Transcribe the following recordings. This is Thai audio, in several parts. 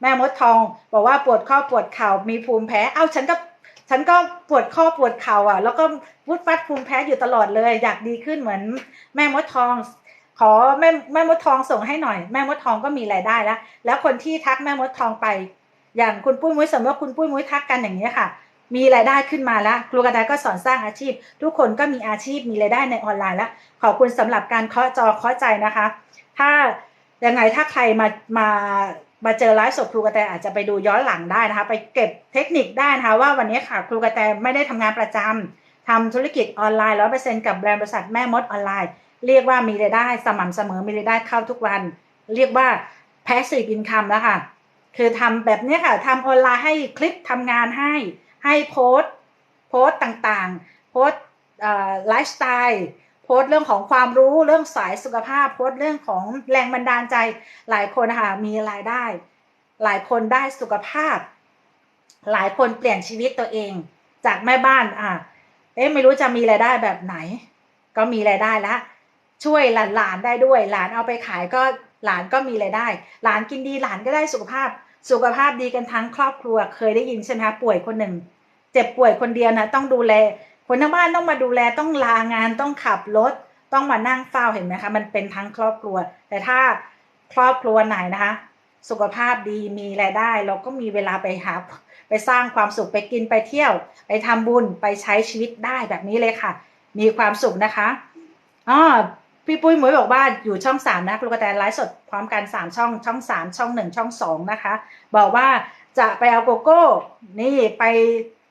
แม่มดทอง บอกว่าปวดข้อปวดเข่ามีภูมิแพ้ เอ้าฉันก็ฉันก็ปวดข้อปวดเข่าอะ แล้วก็วุดฟัดภูมิแพ้อยู่ตลอดเลย อยากดีขึ้นเหมือนแม่มดทอง ขอแม่แม่มดทองส่งให้หน่อย แม่มดทองก็มีรายได้แล้ว แล้วคนที่ทักแม่มดทองไป อย่างคุณปุ้ยมุ้ยสมมติว่าคุณปุ้ยมุ้ยทักกันอย่างนี้ค่ะ มีรายได้ขึ้นมาแล้วครูกระดาก็สอนสร้างอาชีพ ทุกคนก็มีอาชีพมีรายได้ในออนไลน์แล้ว ขอบคุณสำหรับการเคาะจอเคาะใจนะคะ ถ้ายังไงถ้าใครมามา มาเจอไลฟ์สดครูกระแตอาจจะไปดูย้อนหลังได้นะคะ ไปเก็บเทคนิคได้นะคะ ว่าวันนี้ค่ะครูกระแตไม่ได้ทำงานประจำทำธุรกิจออนไลน์ร้อยเปอร์เซ็นต์กับแบรนด์บริษัทแม่มดออนไลน์ เรียกว่ามีรายได้สม่ำเสมอมีรายได้เข้าทุกวัน เรียกว่า passive income แล้วค่ะ คือทำแบบนี้ค่ะทำออนไลน์ให้คลิปทำงานให้ให้โพสต์โพสต์ต่างๆ โพสต์ไลฟ์สไตล์ พสต์เรื่องของความรู้เรื่องสายสุขภาพโพสต์เรื่องของแรงบันดาลใจหลายคนนะคะมีรายได้ หลายคนได้สุขภาพ หลายคนเปลี่ยนชีวิตตัวเอง จากแม่บ้านอะเอ๊ะไม่รู้จะมีรายได้แบบไหน ก็มีรายได้ล้วช่วยหลานๆได้ด้วย หลานเอาไปขายก็หลานก็มีรายได้ หลานกินดีหลานก็ได้สุขภาพ สุขภาพดีกันทั้งครอบครัวเคยได้ยินใช่ไหมคะป่วยคนหนึ่งเจ็บป่วยคนเดียวนะต้องดูแล คนทั้งบ้านต้องมาดูแลต้องลางานต้องขับรถต้องมานั่งเฝ้าเห็นไหมคะมันเป็นทั้งครอบครัว แต่ถ้าครอบครัวไหนนะคะ สุขภาพดีมีรายได้ เราก็มีเวลาไปหาไปสร้างความสุขไปกินไปเที่ยว ไปทำบุญไปใช้ชีวิตได้แบบนี้เลยค่ะ มีความสุขนะคะอ๋อพี่ปุ้ยหมวยบอกว่าอยู่ช่องสามนะครูกระแตไลฟ์สดพร้อมกันสามช่องช่องสามช่องหนึ่งช่องสองนะคะ บอกว่าจะไปเอาโกโก้ นี่ไป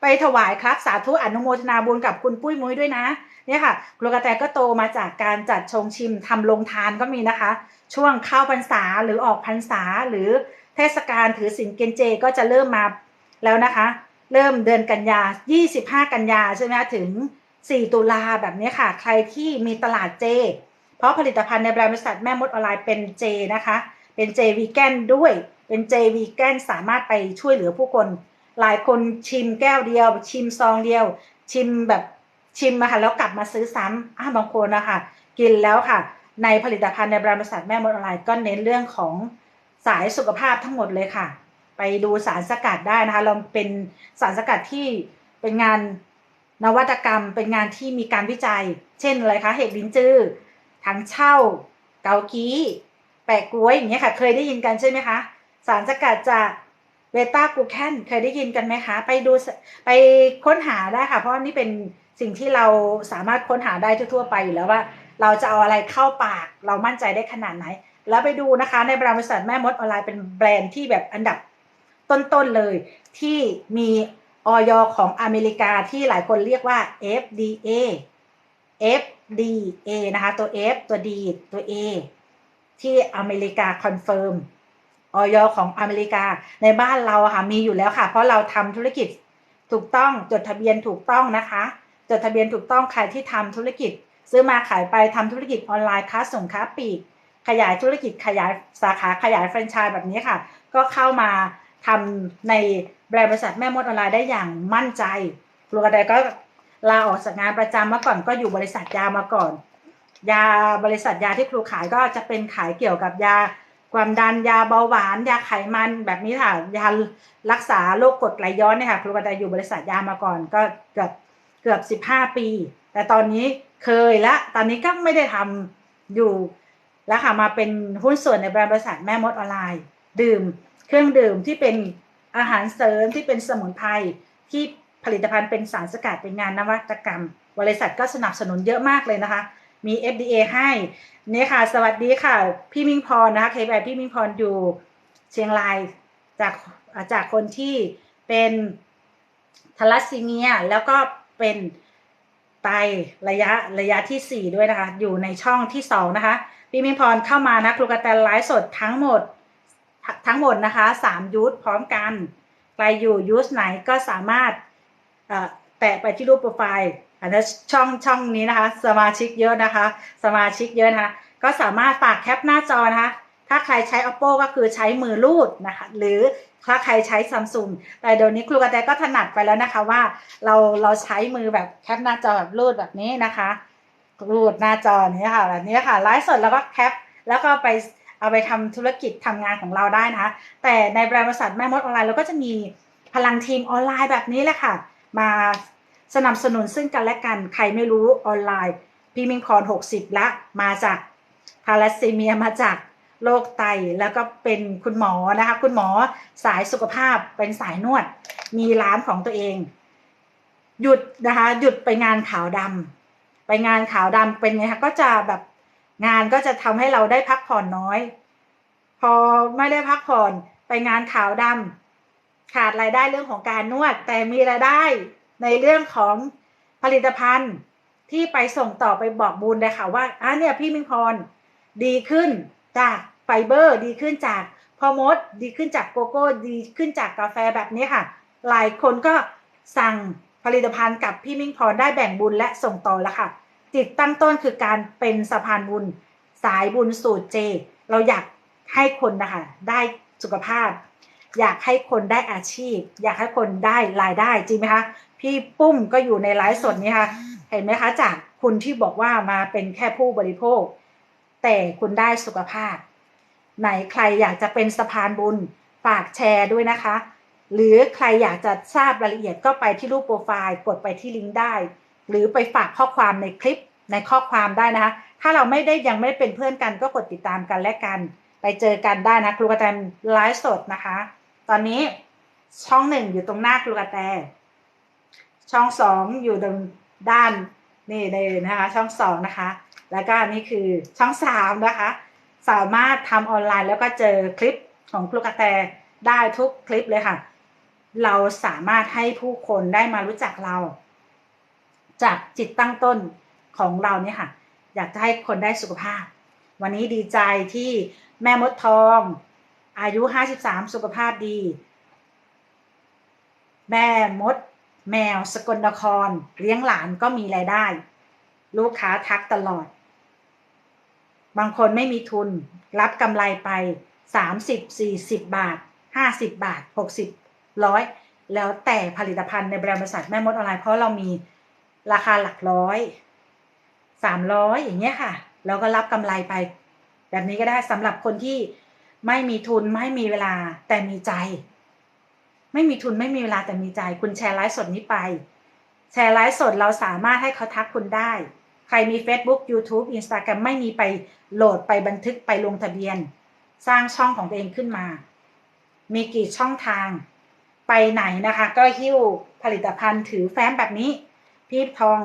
ไปถวายครับสาธุอนุโมทนาบุญกับคุณปุ้ยมุ้ยด้วยนะเนี่ยค่ะครูกระแตก็โตมาจากการจัดชงชิมทำลงทานก็มีนะคะ ช่วงเข้าพรรษาหรือออกพรรษาหรือเทศกาลถือศีลเกณฑ์เจก็จะเริ่มมาแล้วนะคะ เริ่มเดือนกันยา 25 กันยาใช่ไหมถึง 4 ตุลาแบบนี้ค่ะ ใครที่มีตลาดเจ เพราะผลิตภัณฑ์ในแบรนด์บริษัทแม่มดออนไลน์เป็นเจนะคะ เป็นเจวีแกนด้วย เป็นเจวีแกนสามารถไปช่วยเหลือผู้คน หลายคนชิมแก้วเดียว ชิมซองเดียว ชิมแบบชิมมาค่ะแล้วกลับมาซื้อซ้ำอ่าบางคนนะคะกินแล้วค่ะ ในผลิตภัณฑ์ในแบรนด์บริษัทแม่มดออนไลน์ก็เน้นเรื่องของสายสุขภาพทั้งหมดเลยค่ะ ไปดูสารสกัดได้นะคะเราเป็นสารสกัดที่เป็นงานนวัตกรรม เป็นงานที่มีการวิจัย เช่นอะไรคะเห็ดลิ้นจื้อถังเช่า เกากี้ แปะกล้วยอย่างเงี้ยค่ะ เคยได้ยินกันใช่ไหมคะ สารสกัดจาก เบต้ากูแคนเคยได้ยินกันไหมคะ ไปดูไปค้นหาได้ค่ะ เพราะนี่เป็นสิ่งที่เราสามารถค้นหาได้ทั่วไปอยู่แล้วว่า เราจะเอาอะไรเข้าปาก เรามั่นใจได้ขนาดไหน แล้วไปดูนะคะ ในบริษัทแม่มดออนไลน์เป็นแบรนด์ที่แบบอันดับต้นๆเลยที่มีออยของอเมริกาที่หลายคนเรียกว่า FDA FDA นะคะ ตัว F ตัว D ตัว A ที่อเมริกาคอนเฟิร์ม ออยของอเมริกาในบ้านเราค่ะมีอยู่แล้วค่ะ เพราะเราทำธุรกิจถูกต้องจดทะเบียนถูกต้องนะคะ จดทะเบียนถูกต้องใครที่ทำธุรกิจ ซื้อมาขายไปทำธุรกิจออนไลน์ค้าส่งค้าปลีก ขยายธุรกิจขยายสาขาขยายแฟรนไชส์แบบนี้ค่ะ ก็เข้ามาทำในแบรนด์บริษัทแม่มดออนไลน์ได้อย่างมั่นใจครูกระไดก็ลาออกจากงานประจำมาก่อนก็อยู่บริษัทยามาก่อน ยาบริษัทยาที่ครูขายก็จะเป็นขายเกี่ยวกับยา ความดันยาเบาหวานยาไขมันแบบนี้ค่ะยารักษาโรคกรดไหลย้อนเนี่ยค่ะครูกระไดอยู่บริษัทยามาก่อนก็เกือบเกือบสิบห้าปี แต่ตอนนี้เคยและ ตอนนี้ก็ไม่ได้ทำอยู่แล้วค่ะมาเป็นหุ้นส่วนในแบรนด์บริษัทแม่มดออนไลน์ ดื่ม เครื่องดื่มที่เป็นอาหารเสริมที่เป็นสมุนไพรที่ผลิตภัณฑ์เป็นสารสกัดเป็นงานนวัตกรรม บริษัทก็สนับสนุนเยอะมากเลยนะคะ มี FDA ให้เนี่ยค่ะ สวัสดีค่ะ พี่มิงพรนะคะเคแบบพี่มิงพรอยู่เชียงรายจากจากคนที่เป็นทาลัสซีเมีย แล้วก็เป็นไตระยะระยะที่ 4 ด้วยนะคะ อยู่ในช่องที่ 2 นะคะ พี่มิงพรเข้ามานะครูกระแตไลฟ์สดทั้งหมดทั้งหมดนะคะ 3 ยูทพร้อมกันใครอยู่ยูทไหนก็สามารถแตะไปที่รูปโปรไฟล์ อันนี้ช่องช่องนี้นะคะ สมาชิกเยอะนะคะ สมาชิกเยอะนะคะก็สามารถฝากแคปหน้าจอนะคะ ถ้าใครใช้ oppo ก็คือใช้มือลูดนะคะ หรือถ้าใครใช้ซัมซุงแต่เดี๋ยวนี้ครูกระแตก็ถนัดไปแล้วนะคะว่าเราเราใช้มือแบบแคปหน้าจอแบบรูดแบบนี้นะคะ รูดหน้าจอนี้ค่ะแบบนี้ค่ะไลฟ์สดแล้วก็แคปแล้วก็ไปเอาไปทำธุรกิจทำงานของเราได้นะคะ แต่ในบริษัทแม่มดออนไลน์เราก็จะมีพลังทีมออนไลน์แบบนี้แหละค่ะ มา สนับสนุนซึ่งกันและกัน ใครไม่รู้ออนไลน์พี่มิงคอน 60 ละ มาจากพาราซีเมียมาจากโรคไตแล้วก็เป็นคุณหมอนะคะ คุณหมอสายสุขภาพเป็นสายนวด มีร้านของตัวเอง หยุดนะคะ หยุดไปงานขาวดำไปงานขาวดำเป็นไงคะก็จะแบบงานก็จะทำให้เราได้พักผ่อนน้อย พอไม่ได้พักผ่อนไปงานขาวดำขาดรายได้เรื่องของการนวด แต่มีรายได้ ในเรื่องของผลิตภัณฑ์ที่ไปส่งต่อไปบอกบุญเลยค่ะว่าอะเนี่ยพี่มิงพรดีขึ้นจากไฟเบอร์ดีขึ้นจากพอมดดีขึ้นจากโกโก้ดีขึ้นจากกาแฟแบบนี้ค่ะ หลายคนก็สั่งผลิตภัณฑ์กับพี่มิ่งพรได้แบ่งบุญและส่งต่อแล้วค่ะ จิตตั้งต้นคือการเป็นสะพานบุญ สายบุญสูตรเจ เราอยากให้คนนะคะได้สุขภาพ อยากให้คนได้อาชีพ อยากให้คนได้รายได้จริงไหมคะ พี่ปุ้มก็อยู่ในไลฟ์สดนี้ค่ะ เห็นไหมคะ จากคุณที่บอกว่ามาเป็นแค่ผู้บริโภค แต่คุณได้สุขภาพ ไหนใครอยากจะเป็นสะพานบุญฝากแชร์ด้วยนะคะ หรือใครอยากจะทราบรายละเอียดก็ไปที่รูปโปรไฟล์กดไปที่ลิงก์ได้ หรือไปฝากข้อความในคลิปในข้อความได้นะคะ ถ้าเราไม่ได้ยังไม่เป็นเพื่อนกันก็กดติดตามกันและกัน ไปเจอกันได้นะครูกระแตไลฟ์สดนะคะ ตอนนี้ช่องหนึ่งอยู่ตรงหน้าครูกระแต ช่องสองอยู่ตรงด้านนี่เลยนะคะ ช่องสองนะคะ แล้วก็นี่คือช่องสามนะคะ สามารถทำออนไลน์แล้วก็เจอคลิปของครูกระแตได้ทุกคลิปเลยค่ะ เราสามารถให้ผู้คนได้มารู้จักเรา จากจิตตั้งต้นของเราเนี่ยค่ะ อยากจะให้คนได้สุขภาพ วันนี้ดีใจที่แม่มดทอง อายุ 53 สุขภาพดี แม่มด แมวสกลนคร เลี้ยงหลานก็มีรายได้ ลูกค้าทักตลอด บางคนไม่มีทุน รับกำไรไป 30 40 บาท 50 บาท 60ร้อยแล้วแต่ผลิตภัณฑ์ในแบรนด์บริษัทแม่มดออนไลน์เพราะเรามีราคาหลักร้อยสามร้อยอย่างเงี้ยค่ะ แล้วก็รับกำไรไป แบบนี้ก็ได้สำหรับคนที่ไม่มีทุนไม่มีเวลาแต่มีใจ ไม่มีทุนไม่มีเวลาแต่มีใจ คุณแชร์ไลฟ์สดนี้ไป แชร์ไลฟ์สดเราสามารถให้เขาทักคุณได้ ใครมี Facebook YouTube Instagram ไม่มีไปโหลดไปบันทึกไปลงทะเบียน สร้างช่องของตัวเองขึ้นมา มีกี่ช่องทาง ไปไหนนะคะ ก็หิ้วผลิตภัณฑ์ถือแฟ้มแบบนี้ พี่ทอง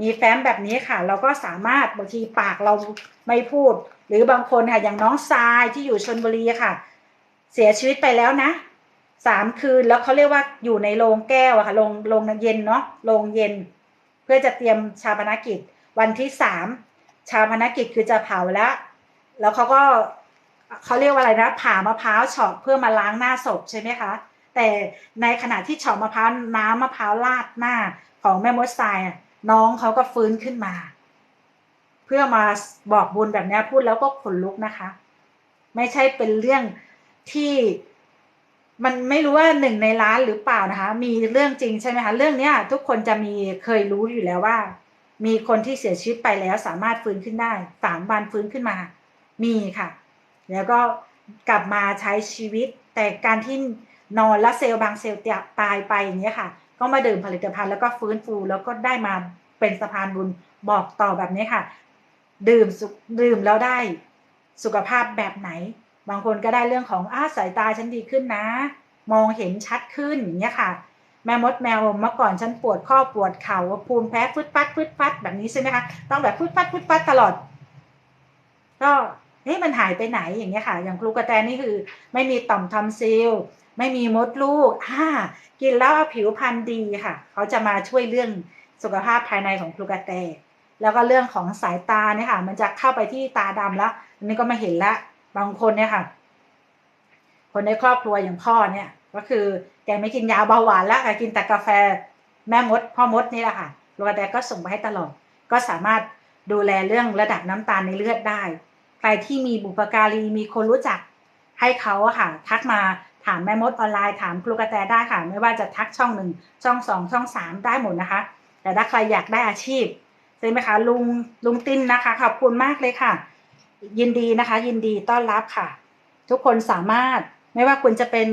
มีแฟ้มแบบนี้ค่ะ เราก็สามารถบางทีปากเราไม่พูด หรือบางคนค่ะอย่างน้องทรายที่อยู่ชนบุรีค่ะ เสียชีวิตไปแล้วนะ สามคืนแล้วเขาเรียกว่าอยู่ในโรงแก้วอะค่ะโรงโรงเย็นเนาะโรงเย็น เพื่อจะเตรียมชาปนกิจ วันที่สามชาปนกิจคือจะเผาแล้ว แล้วเขาก็เขาเรียกว่าอะไรนะผ่ามะพร้าวเฉาะเพื่อมาล้างหน้าศพใช่ไหมคะแต่ในขณะที่เฉาะมะพร้าวน้ำมะพร้าวราดหน้าของแม่มดทรายน้องเขาก็ฟื้นขึ้นมา เพื่อมาบอกบุญแบบนี้พูดแล้วก็ขนลุกนะคะ ไม่ใช่เป็นเรื่องที่ มันไม่รู้ว่าหนึ่งในล้านหรือเปล่านะคะ มีเรื่องจริงใช่ไหมคะ เรื่องเนี้ย ทุกคนจะมีเคยรู้อยู่แล้วว่า มีคนที่เสียชีวิตไปแล้วสามารถฟื้นขึ้นได้สามวันฟื้นขึ้นมา มีค่ะ แล้วก็กลับมาใช้ชีวิต แต่การที่นอนและเซลล์บางเซลล์ตายไปอย่างเงี้ยค่ะ ก็มาดื่มผลิตภัณฑ์แล้วก็ฟื้นฟูแล้วก็ได้มาเป็นสะพานบุญบอกต่อแบบนี้ค่ะ ดื่มดื่มแล้วได้สุขภาพแบบไหน บางคนก็ได้เรื่องของอ้าสายตาฉันดีขึ้นนะ มองเห็นชัดขึ้นอย่างเงี้ยค่ะ แม่มดแมวเมื่อก่อนฉันปวดข้อปวดเข่าภูมิแพ้ฟึดฟัดฟึดฟัดแบบนี้ใช่ไหมคะต้องแบบฟึดฟัดฟึดฟัดตลอด ก็เฮ้ยมันหายไปไหนอย่างเงี้ยค่ะ อย่างครูกระแตนี่คือ ไม่มีต่อมทำซิลไม่มีมดลูกอ่ากินแล้วผิวพรรณดีค่ะ เขาจะมาช่วยเรื่องสุขภาพภายในของครูกระแต แล้วก็เรื่องของสายตาเนี่ยค่ะ มันจะเข้าไปที่ตาดำแล้วอันนี้ก็ไม่เห็นละ บางคนเนี่ยค่ะ คนในครอบครัวอย่างพ่อเนี่ย ก็คือแกไม่กินยาเบาหวานแล้วแกกินแต่กาแฟแม่มด พ่อมดนี่แหละค่ะครูกแต่ก็ส่งไปให้ตลอด ก็สามารถดูแลเรื่องระดับน้ำตาลในเลือดได้ ใครที่มีบุปการีมีคนรู้จักให้เขาอะค่ะ ทักมาถามแม่มดออนไลน์ถามครูกระแตได้ค่ะ ไม่ว่าจะทักช่องหนึ่งช่องสองช่องสามได้หมดนะคะ แต่ถ้าใครอยากได้อาชีพใช่ไหมคะลุงลุงตินนะคะ ขอบคุณมากเลยค่ะ ยินดีนะคะ ยินดีต้อนรับค่ะ ทุกคนสามารถไม่ว่าคุณจะเป็น